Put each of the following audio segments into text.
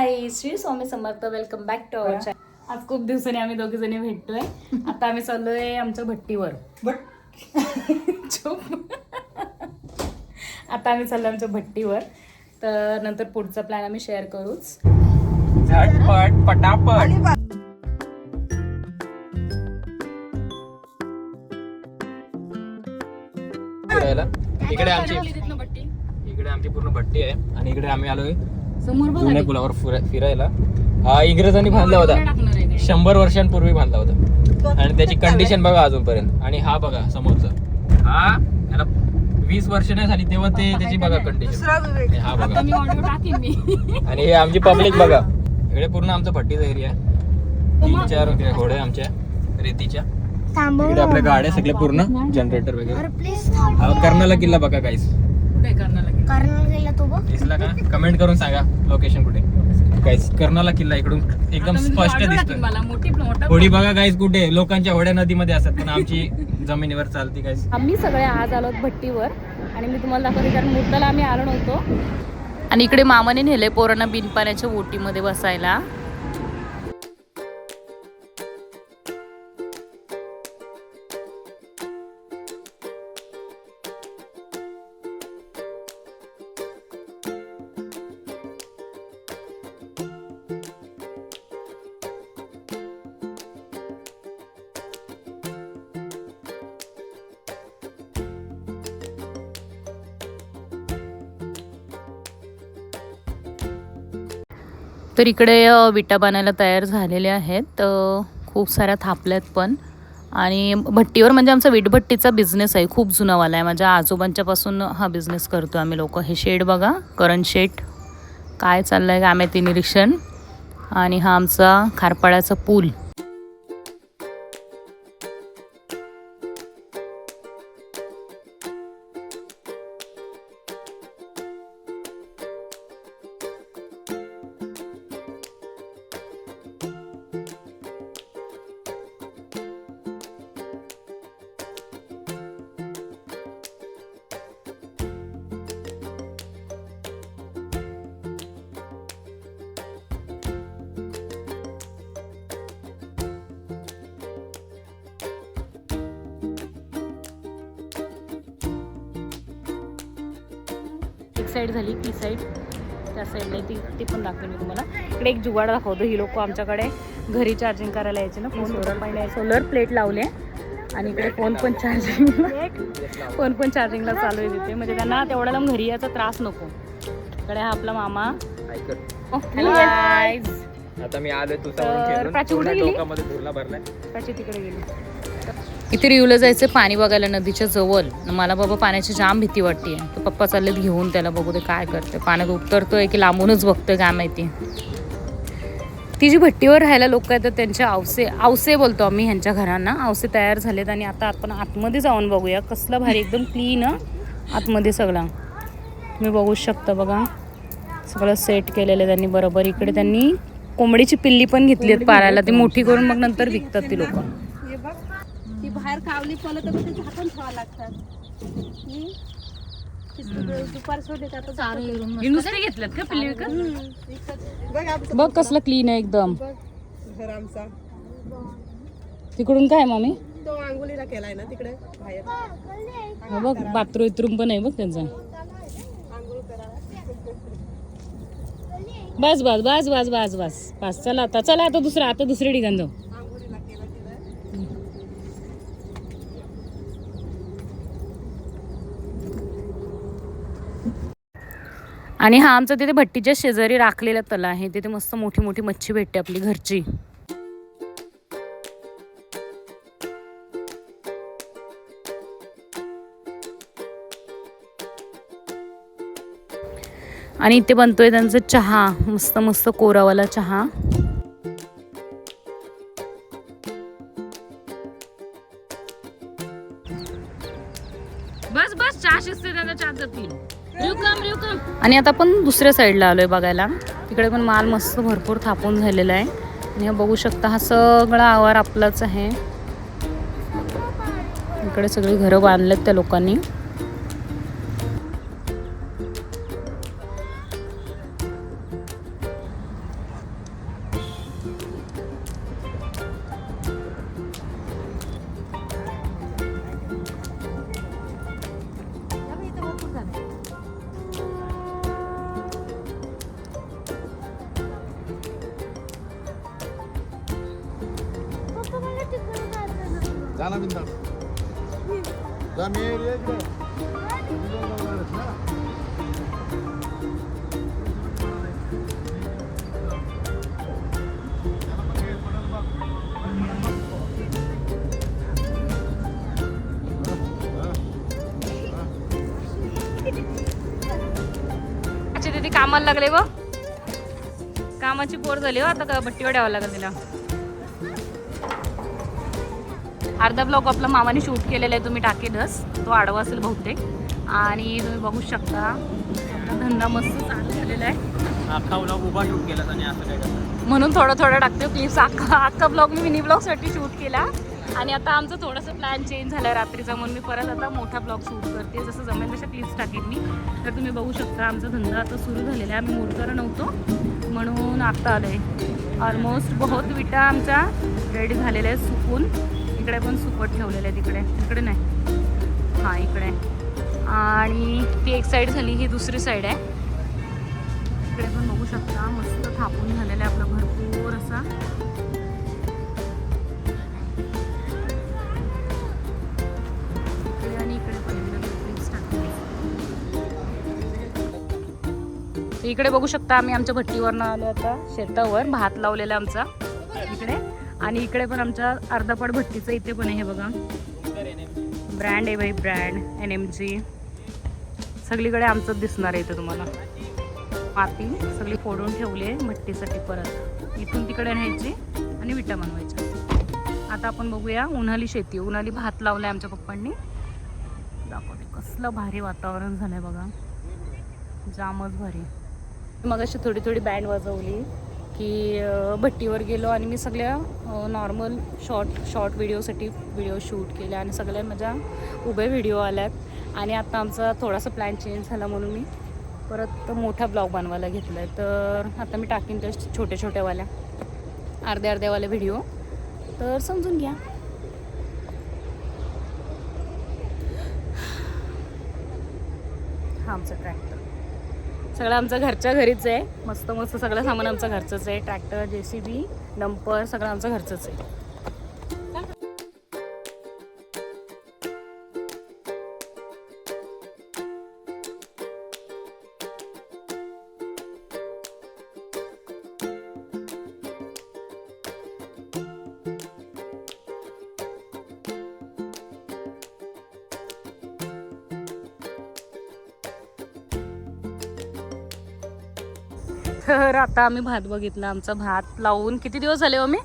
Hello guys Shri Swami Samarth welcome back to our channel आज खूप दिवसांनी आम्ही दोघी जणी भेटतोय. आता आम्ही चाललोय आमच्या भट्टीवर. चुप. आता आम्ही चाललो आमच्या भट्टीवर. तर नंतर पुढचा प्लॅन आम्ही शेअर करूच. झटपट पटापट. फिरायला इकडे आमची इकडे आमची पूर्ण भट्टी आहे. आणि इकडे आम्ही आलोय समोर बघ जुन्या पुलावर फिरा- फिरायला. हा इंग्रजांनी बांधला होता. शंभर वर्षांपूर्वी बांधला होता. आणि त्याची कंडिशन बघा अजूनपर्यंत. आणि हा बघा समोरचा. हा याला वीस वर्ष नाही झाली तेव्हा ते त्याची बघा कंडिशन हा बघा. मी ऑडिओ टाकीन मी. आणि हे आमची पब्लिक बघा. इकडे पूर्ण आमचा भट्टीचा एरिया आहे. तीन चार घोडे आमच्या. रेतीच्या. इकडे आपल्या गाड्या सगळे पूर्ण जनरेटर वगैरे. प्लीज हा कर्नाला किल्ला बघा काहीच कुठे करणार कारण गेला तो बघ. दिसला का? कमेंट करून सांगा लोकेशन कुठे? काहीच कर्नाला किल्ला इकडून एकदम आता स्पष्ट audio दिसतोय. टाकीन मला मोठी मोठा होडी बघा काहीच कुठे? लोकांच्या होड्या नदीमध्ये असतात पण आमची जमिनीवर चालती काहीच आम्ही सगळे आज आलो भट्टीवर आणि मी तुम्हाला दाखवते कारण मुद्दाला आम्ही आलो नव्हतो. आणि इकडे मामाने नेले पोरांना बिनपाण्याच्या ओटीमध्ये बसायला. तर इकडे विटा बनायला तयार झालेल्या आहेत. खूप साऱ्या थापल्यात पण. आणि भट्टीवर म्हणजे आमचा विटभट्टीचा बिझनेस आहे. खूप जुनावाला आहे. माझ्या आजोबांच्यापासून हा बिझनेस करतो आम्ही लोक. हे शेड बघा करण शेट काय चाललं आहे काय माहिती निरीक्षण. आणि हा आमचा खारपाड्याचा पूल. साईड झाली ती साईड त्या साईडला ती ती पण दाखवेल मी तुम्हाला. इकडे एक जुगाड दाखवतो ही लोक आमच्याकडे घरी चार्जिंग करायला यायचे ना फोन सोलर पहिले सोलर प्लेट लावले. आणि इकडे फोन पण चार्जिंग फोन पण चार्जिंगला चालू आहे तिथे. म्हणजे त्यांना तेवढ्याला घरी यायचा त्रास नको. इकडे हा आपला मामा. गाईज आता मी आलोय तर तुझा प्राची कुठे गेली? त्याची तिकडे गेली. इथे रिवलं जायचं पाणी बघायला नदीच्या जवळ. मला बाबा पाण्याची जाम भीती वाटते तर पप्पा चाललेत घेऊन त्याला बघू ते काय करते पाण्यात उतरतोय की लांबूनच बघतोय काय माहिती. ती जी भट्टीवर राहायला लोक आहेत तर त्यांचे आवसे आवसे बोलतो आम्ही ह्यांच्या घरांना. आवसे तयार झालेत आणि आता आपण आतमध्ये जाऊन बघूया. कसला भारी एकदम क्लीन आतमध्ये सगळा. तुम्ही बघू शकता बघा. सगळं सेट केलेलं आहे त्यांनी बरोबर. इकडे त्यांनी कोंबडीची पिल्ली पण घेतली आहेत पाळायला ती मोठी करून मग नंतर विकतात ती लोक. बाहेर कावली पडलं तर ते झाकून ठेवावं लागतात. हम्म? ती सगळं दुपार सोडले तर आता नुसते घेतल्यात का पिल्ली विकत हम्म, विकत बघ कसलं क्लीन आहे एकदम. घर आमचा. तिकडून काय मामी? तो आंघोळीला केलाय ना तिकडे बाहेर. हा बघ बाथरूम इथरूम पण आहे बघ त्यांचा. बस बस बस बस बस बस बस. चला आता चला आता दुसरं आता दुसरे ठिकाण जाऊ. आणि हा आमचा तिथे भट्टीच्या शेजारी राखलेला तला आहे. तिथे मस्त मोठी मोठी मच्छी भेटते आपली घरची. आणि इथे बनतोय त्यांचा चहा मस्त मस्त कोरावाला चहा. आणि आता आपण दुसऱ्या साईडला आलोय बघायला. तिकडे पण माल मस्त भरपूर थापून झालेला आहे. आणि हा बघू शकता हा सगळा आवार आपलाच आहे. इकडे सगळी घरं बांधलेत त्या लोकांनी. जाना बिंदा जा मी ये अच्छा तिथे कामाला लागले व कामाची पोर झाली हो आता का भट्टीवर द्यावं लागेल तिला. अर्धा ब्लॉक आपला मामाने शूट केलेला आहे तुम्ही टाकेलच तो आडवा असेल बहुतेक. आणि तुम्ही बघू शकता आपला धंदा मस्त चालू झालेला आहे. ब्लॉग उभा शूट केला म्हणून थोडं थोडं टाकते प्लीज अख्खा अख्खा ब्लॉग मी मिनी ब्लॉगसाठी शूट केला. आणि आता आमचं थोडंसं प्लॅन चेंज झाला रात्रीचा. म्हणून मी परत आता मोठा ब्लॉग शूट करते. जसं जमेल तशा क्लिप्स टाकेन मी. तर तुम्ही बघू शकता आमचा धंदा आता सुरू झालेला आहे. आम्ही मोडकर नव्हतो. म्हणून आत्ता आलं आहे ऑलमोस्ट बहुत विटा आमच्या रेडी झालेल्या आहेत सुकून. इकडे पण सुकट ठेवलेलं आहे तिकडे तिकडे नाही. हां इकडे. आणि ती एक साईड झाली ही दुसरी साईड आहे. इकडे पण बघू शकता मस्त थापून झालेलं आहे आपलं भरपूर असा. इकडे आणि इकडे पण इकडे बघू शकता आम्ही आमच्या भट्टीवरनं आलो आता शेतावर भात लावलेला आमचा. आणि इकडे पण आमच्या अर्धापड भट्टीचं इथे पण आहे हे बघा. ब्रँड आहे बाई ब्रँड एन एम जी सगळीकडे आमचंच दिसणार आहे इथे तुम्हाला. माती सगळी फोडून ठेवली आहे भट्टीसाठी परत. इथून तिकडे न्यायची आणि विटा बनवायच्या. आता आपण बघूया उन्हाळी शेती. उन्हाळी भात लावला आहे आमच्या पप्पांनी. दाखवते कसलं भारी वातावरण झालं आहे बघा. जामच भारी. मग अशी थोडी थोडी बँड वाजवली. की भट्टीवर गेलो आणि मी सगळ्या नॉर्मल शॉर्ट शॉर्ट व्हिडिओसाठी व्हिडिओ शूट केले आणि सगळ्या माझ्या उभे व्हिडिओ आल्यात. आणि आता आमचा थोडासा प्लॅन चेंज झाला म्हणून मी परत मोठा ब्लॉग बनवायला घेतला आहे तर आता मी टाकीन त्या छोट्या छोट्यावाल्या अर्ध्या अर्ध्यावाल्या व्हिडिओ तर समजून घ्या. हा आमचा ट्रॅक्टर सगळं आमचं घरच्या घरीच आहे. मस्त मस्त सगळं सामान आमचं घरचंच आहे. ट्रॅक्टर जे सी बी डंपर सगळं आमचं घरचंच आहे. तर आता आम्ही भात बघितला आमचा भात लावून किती दिवस झाले हो मी?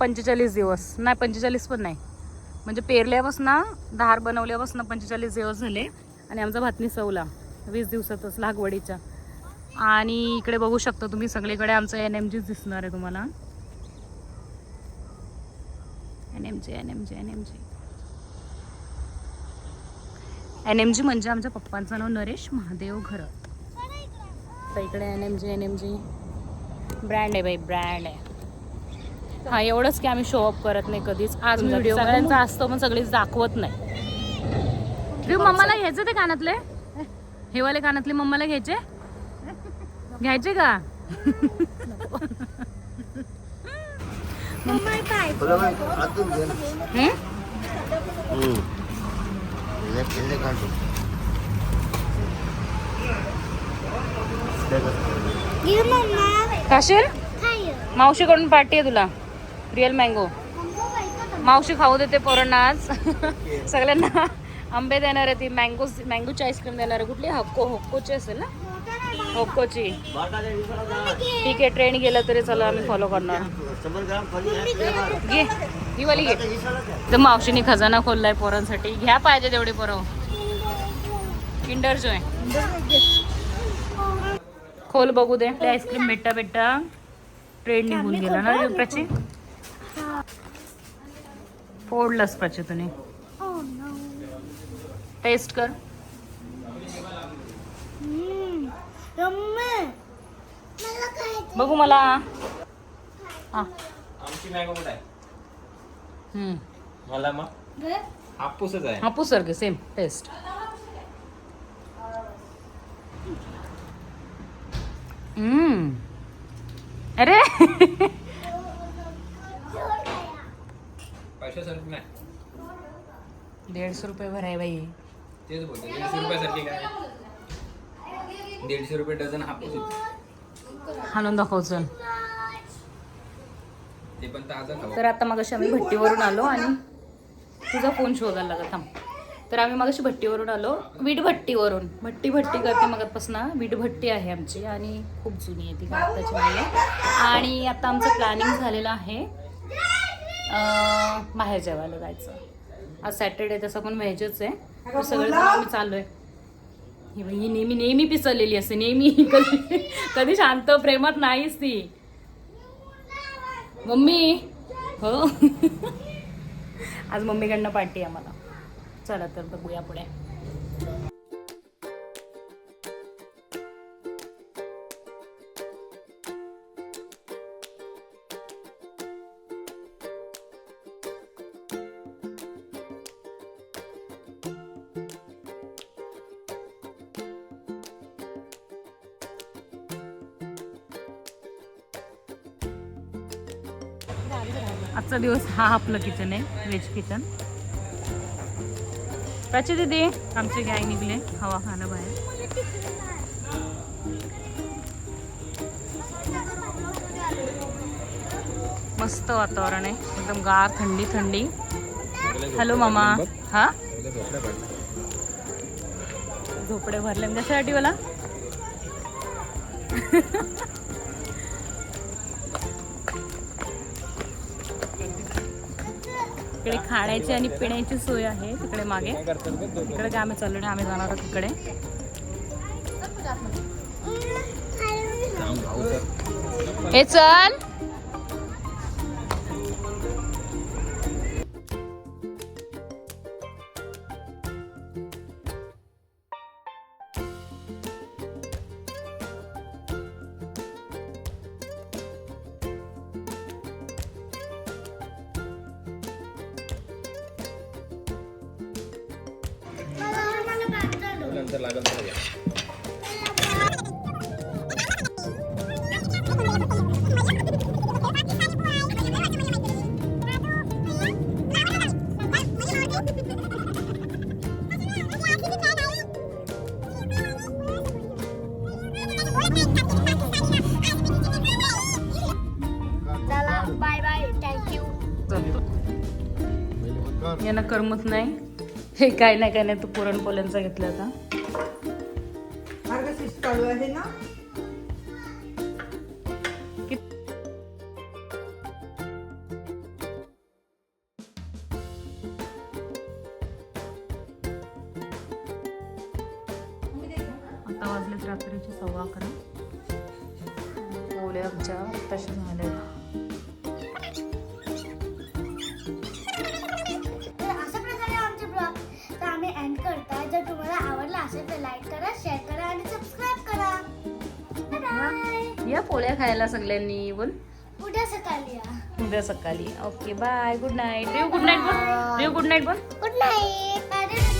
पंचेचाळीस दिवस. नाही पंचेचाळीस पण नाही. म्हणजे पेरल्यापासून धार बनवल्यापासून पंचेचाळीस दिवस झाले आणि आमचा भात निसवला वीस दिवसातच लागवडीच्या आणि इकडे बघू शकता तुम्ही सगळीकडे आमचं एन एम जीच दिसणार आहे तुम्हाला. N M G N M G N M G N M G म्हणजे आमच्या पप्पांचं नाव नरेश महादेव घरत तर इकडे N M G N M G brand आहे बाई ब्रँड आहे. हा एवढंच की आम्ही शो अप करत नाही कधीच. आज व्हिडिओ सगळ्यांचा असतो पण सगळीच दाखवत नाही. मम्माला घ्यायचं ते कानातले? हे वाले कानातले मम्माला घ्यायचे? घ्यायचे का? आतून घे ना. हम्म? हम्म. हे खेळले काढतो खाशील मावशीकडून पार्टी आहे तुला. रिअल मँगो मावशी खाऊ देते पोरांना आज. सगळ्यांना आंबे देणार आहे ती. मँगो मँगोची आईस्क्रीम देणार आहे. कुठली? हक्को होक्कोची असेल ना? होक्कोची. ठीक आहे ट्रेन गेलं तरी चला आम्ही फॉलो करणार. घे. ही वाली घे. तर मावशीने खजाना खोललाय पोरांसाठी. घ्या पाहिजे तेवढी पोरं. किंडर जॉय खोल बघू दे. आईस्क्रीम भेटता भेटता ट्रेन निघून गेला ना प्राची? फोडलंच प्राची तुम्ही टेस्ट कर. बघू मला. हा. मग हापूसच आहे. हापूस सारखे सेम टेस्ट अरे. नाही. दीडशे रुपये भराय बाई. तेच बोलतो दीडशे रुपयासारखे काय? दीडशे रुपये डझन हापूस हाणून दाखव चल. ते पण ताजं खाऊ. तर आता मग आम्ही भट्टीवरून आलो आणि तुझा फोन शोधायला लागला थांब. तर आम्ही मग भट्टीवरून आलो. वीट भट्टीवरून भट्टी भट्टी करते मगपासून. वीट भट्टी आहे आमची आणि खूप जुनी आहे ती काय आत्ताची आणि आता आमचं प्लॅनिंग झालेलं आहे बाहेर जेवायला जायचं. आज सॅटर्डे तसं पण व्हेजच आहे. सगळेजण आम्ही चाललोय. ही ही नेहमी नेहमी पिसरलेली असते. नेहमी कधी कधी शांत प्रेमात नाहीच ती. मम्मी हो. आज मम्मीकडनं पार्टी आहे मला चला तर बघूया पुढे. आजचा दिवस हा आपलं किचन आहे व्हेज किचन प्राची दीदी आमचे गाय निघले. हवा खाना बाहेर. मस्त वातावरण आहे. एकदम गार थंडी थंडी. हॅलो मामा. हा? झोपडे भरले. कशासाठी मला तिकडे खाण्याची आणि पिण्याची सोय आहे तिकडे मागे. तिकडे काय आम्ही चाललो नाही आम्ही जाणार आहोत तिकडे हे चल. नंतर लागल तर घ्या. चला बाय बाय थँक्यू यांना करमत नाही. हे काय नाही काय नाही तू पुरणपोल्यांचा घेतला आता मार्गशीर्ष चालू आहे ना? आता वाजलेत रात्रीचे सव्वा अकरा. पोळ्या आमच्या तशा झाल्या या पोळ्या खायला सगळ्यांनी बोल उद्या सकाळी उद्या सकाळी. ओके बाय गुड नाईट रिव गुड नाईट बोल. रिव गुड नाईट बोल. Good night